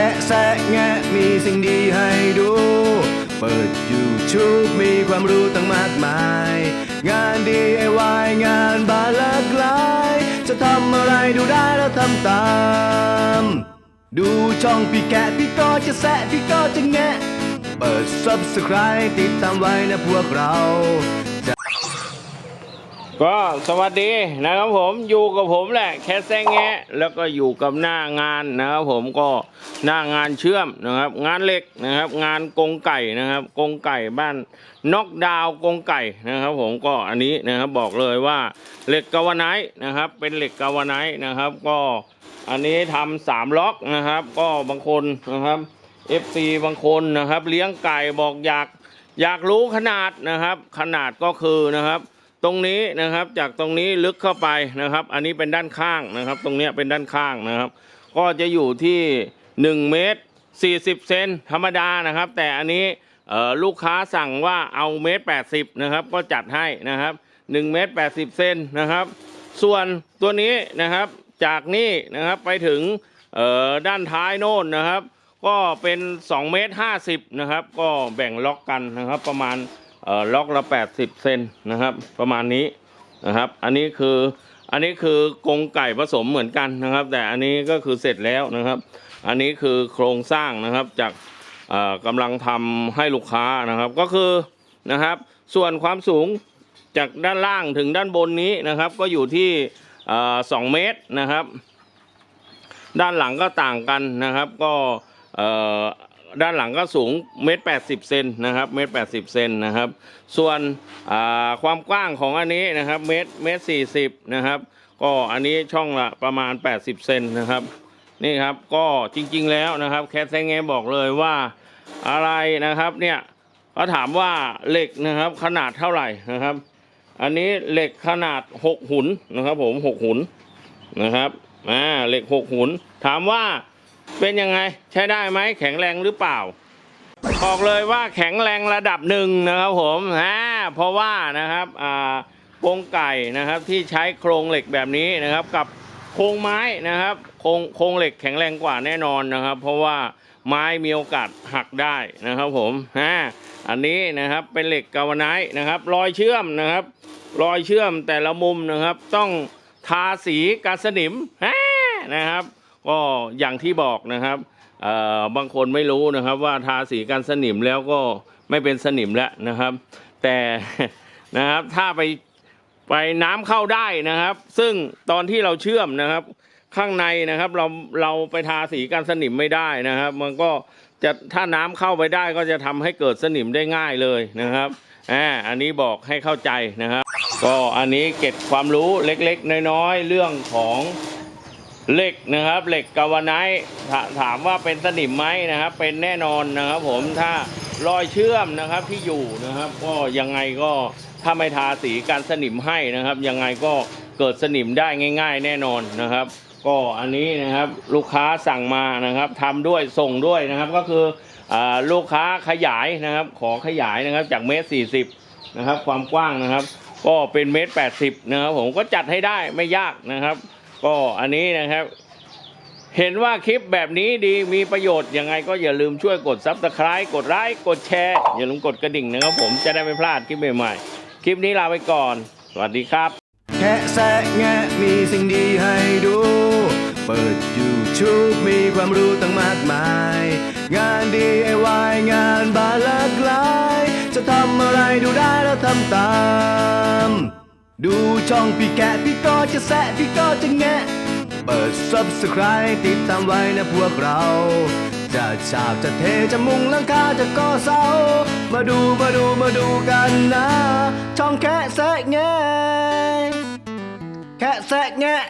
ค่แซะแงะมีสิ่งดีให้ดู เปิด YouTube มีความรู้ตั้งมากมาย งาน DIY งานบานหลากหลาย จะทำอะไรดูได้แล้วทำตาม ดูช่องพี่แกะพี่ก็จะแซะพี่ก็จะแงะ เปิด Subscribe ติดตามไว้นะพวกเรา ก็สวัสดีนะครับผมอยู่กับผมแหละแค่แซงแงะแล้วก็อยู่กับหน้างานนะครับผมก็หน้างานเชื่อมนะครับ งานเหล็กนะครับ งานกรงไก่นะครับกรงไก่บ้านนอกดาวกรงไก่นะครับ ผมก็อันนี้นะครับบอกเลยว่าเหล็กกาวไนนะครับ เป็นเหล็กกาวไนนะครับ ก็อันนี้ทำสามล็อกนะครับ ก็บางคนนะครับ FC บางคนนะครับ เลี้ยงไก่บอกอยากอยากรู้ขนาดนะครับ ขนาดก็คือนะครับ ตรงนี้นะครับจากตรงนี้ลึกเข้าไปนะครับ อันนี้เป็นด้านข้างนะครับ ตรงนี้เป็นด้านข้างนะครับ ก็จะอยู่ที่1เมตร40 เซนธรรมดานะครับ แต่อันนี้ลูกค้าสั่งว่าเอาเมตร80นะครับ ก็จัดให้นะครับ1เมตร80 เซนนะครับ ส่วนตัวนี้นะครับจากนี่นะครับไปถึงด้านท้ายโน่นนะครับ ก็เป็น2เมตร50นะครับ ก็แบ่งล็อกกันนะครับประมาณ ล็อกละ 80 เซนนะครับ ประมาณนี้นะครับ อันนี้คืออันนี้คือกรงไก่ผสมเหมือนกันนะครับ แต่อันนี้ก็คือเสร็จแล้วนะครับ อันนี้คือโครงสร้างนะครับจากกำลังทำให้ลูกค้านะครับก็คือนะครับ ส่วนความสูงจากด้านล่างถึงด้านบนนี้นะครับ ก็อยู่ที่เอ่อ2เมตรนะครับ ด้านหลังก็ต่างกันนะครับ ก็ ด้านหลังก็สูงเมตรแปดสิบเซนนะครับเมตรแปดสิบเซนนะครับ ส่วนความกว้างของอันนี้นะครับเมตรเมตรสี่สิบนะครับ ก็อันนี้ช่องละประมาณ80เซนนะครับนี่ครับก็จริงๆแล้วนะครับแคทแซงเงบอกเลยว่าอะไรนะครับเนี่ยเขาถามว่าเหล็กนะครับขนาดเท่าไหร่นะครับ อันนี้เหล็กขนาด6หุนนะครับ ผม6หุนนะครับอ่าเหล็ก6หุน ถามว่า เป็นยังไงใช้ได้ไหมแข็งแรงหรือเปล่า บอกเลยว่าแข็งแรงระดับหนึ่งนะครับผมอ่าเพราะว่านะครับอ่ากรงไก่นะครับที่ใช้โครงเหล็กแบบนี้นะครับ กับโครงไม้นะครับโครงโครงเหล็กแข็งแรงกว่าแน่นอนนะครับ เพราะว่าไม้มีโอกาสหักได้นะครับผมอ่าอันนี้นะครับเป็นเหล็กกาวไนท์นะครับรอยเชื่อมนะครับ รอยเชื่อมแต่ละมุมนะครับ ต้องทาสีกันสนิมอ่านะครับ ก็อย่างที่บอกนะครับบางคนไม่รู้นะครับว่าทาสีกันสนิมแล้วก็ไม่เป็นสนิมแล้วนะครับ แต่นะครับถ้าไปไปน้ำเข้าได้นะครับ ซึ่งตอนที่เราเชื่อมนะครับ ข้างในนะครับเราเราไปทาสีกันสนิมไม่ได้นะครับ มันก็จะถ้าน้ำเข้าไปได้ก็จะทำให้เกิดสนิมได้ง่ายเลยนะครับอ่าอันนี้บอกให้เข้าใจนะครับ ก็อันนี้เก็บความรู้เล็กๆ น้อยๆ เรื่องของ เหล็กนะครับเหล็กกาวไนท์ถาถามว่าเป็นสนิมไหมนะครับเป็นแน่นอนนะครับผมถ้ารอยเชื่อมนะครับที่อยู่นะครับ ก็ยังไงก็ถ้าไม่ทาสีการสนิมให้นะครับ ยังไงก็เกิดสนิมได้ง่าย ๆ แน่นอนนะครับ ก็อันนี้นะครับลูกค้าสั่งมานะครับทำด้วยส่งด้วยนะครับก็คืออลูกค้าขยายนะครับ ขอขยายนะครับจากเมตรสี่สิบนะครับ ความกว้างนะครับ ก็เป็นเมตรแปดสิบนะครับผมก็จัดให้ได้ไม่ยากนะครับ ก็อันนี้นะครับ เห็นว่าคลิปแบบนี้ดีมีประโยชน์ยังไงก็อย่าลืมช่วยกดซับสไคร b ์กดไลค์กดแชร์ อย่าลืมกดกระดิ่งนะครับผมจะได้ไม่พลาดคลิปใหม่ๆ คลิปนี้ลาไปก่อน สวัสดีครับ แค่แซะแงะมีสิ่งดีให้ดู เปิด YouTube มีความรู้ตั้งมากมาย งาน DIY งานบานหลากหลาย จะทำอะไรดูได้แล้วทำตาม ดูช่องพี่แกะพี่ก็จะแซะพี่ก็จะแงะ เปิด Subscribe ติดตามไว้นะพวกเรา จะฉาบจะเทจะมุงหลังคาจะก่อเสา มาดูมาดูมาดูกันนะ ช่องแค่แซะแงะแค่แซะแงะ